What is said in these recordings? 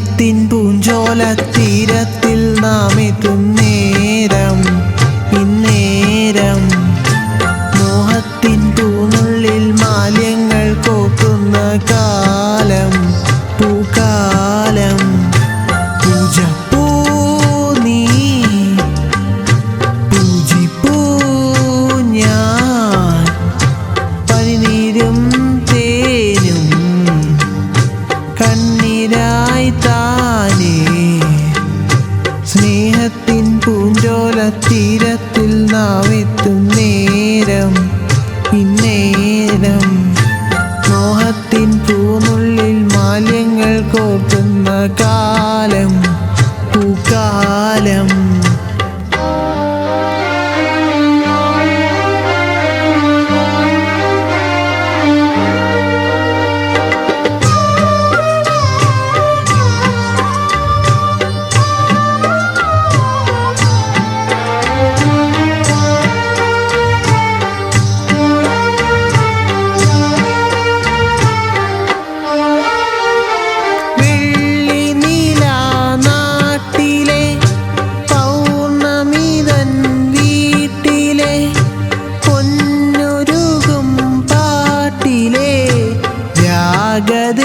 തീരത്തിൻ പൂഞ്ചോല തീരത്തിൽ നാം എത്തുന്നു. താനേ സ്നേഹത്തിൻ പൂന്തോല തീരത്തിൽ നാവെത്തും നേരം ഇന്നേരം. Yeah.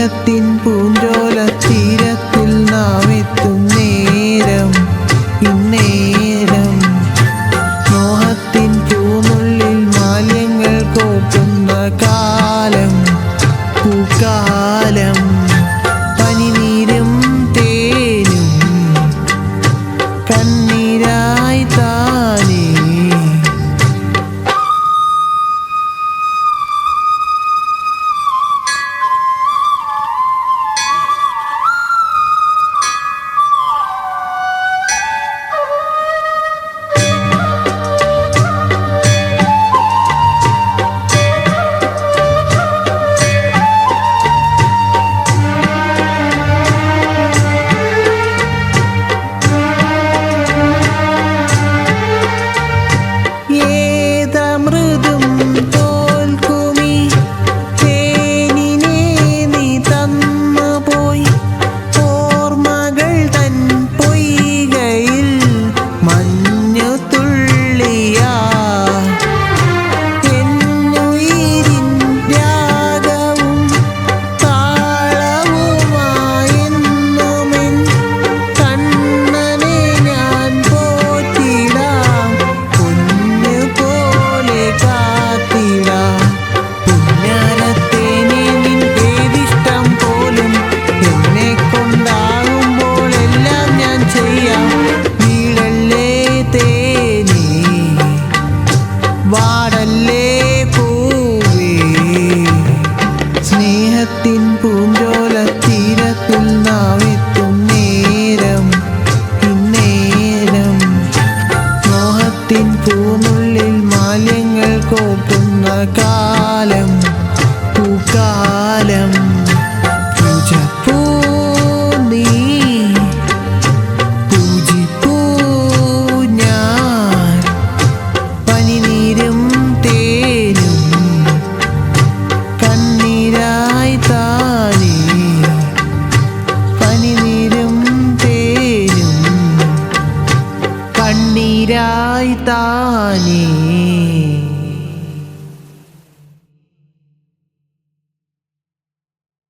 സ്നേഹത്തിൻ പൂന്തോല തീരത്തിൽ നാം എത്തും നേരം. ഇന്നേ പൂനുള്ളിൽ മാലിന്യങ്ങൾ കോട്ടുന്ന കാ 開いたに